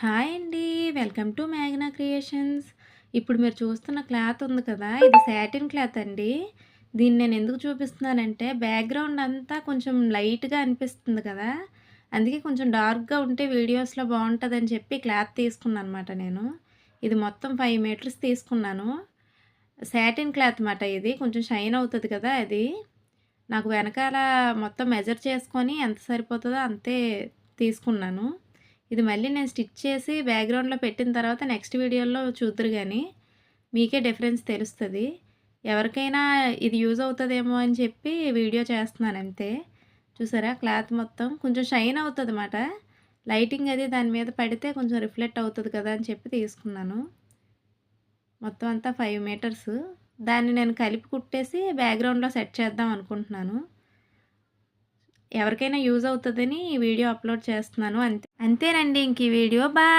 Hi అండి. Welcome to Magna creations. ఇప్పుడు మీరు చూస్తున్న క్లాత్ ఉంది కదా ఇది సాటిన్ క్లాత్ అండి. దీన్ని నేను ఎందుకు చూపిస్తున్నానంటే బ్యాక్గ్రౌండ్ అంతా కొంచెం లైట్గా అనిపిస్తుంది కదా. అందుకే కొంచెం డార్క్గా ఉంటే వీడియోస్లో బాగుంటుందని చెప్పి క్లాత్ తీసుకున్నాను అనమాట నేను. ఇది మొత్తం ఫైవ్ మీటర్స్ తీసుకున్నాను. సాటిన్ క్లాత్ మాట ఇది. కొంచెం షైన్ అవుతుంది కదా అది. నాకు వెనకాల మొత్తం మెజర్ చేసుకొని ఎంత సరిపోతుందో అంతే తీసుకున్నాను. ఇది మళ్ళీ నేను స్టిచ్ చేసి బ్యాక్గ్రౌండ్లో పెట్టిన తర్వాత నెక్స్ట్ వీడియోలో చూద్దరు కానీ మీకే డిఫరెన్స్ తెలుస్తుంది. ఎవరికైనా ఇది యూజ్ అవుతుందేమో అని చెప్పి వీడియో చేస్తున్నాను అంతే. చూసారా? క్లాత్ మొత్తం కొంచెం షైన్ అవుతుంది అన్నమాట లైటింగ్ అది దాని మీద పడితే కొంచెం రిఫ్లెక్ట్ అవుతుంది కదా అని చెప్పి తీసుకున్నాను. మొత్తం అంతా ఫైవ్ మీటర్స్. దాన్ని నేను కలిపి కుట్టేసి బ్యాక్గ్రౌండ్లో సెట్ చేద్దాం అనుకుంటున్నాను. ఎవరికైనా యూజ్ అవుతుందని ఈ వీడియో అప్లోడ్ చేస్తున్నాను అంతే. అంతేనండి ఇంక ఈ వీడియో. బాయ్.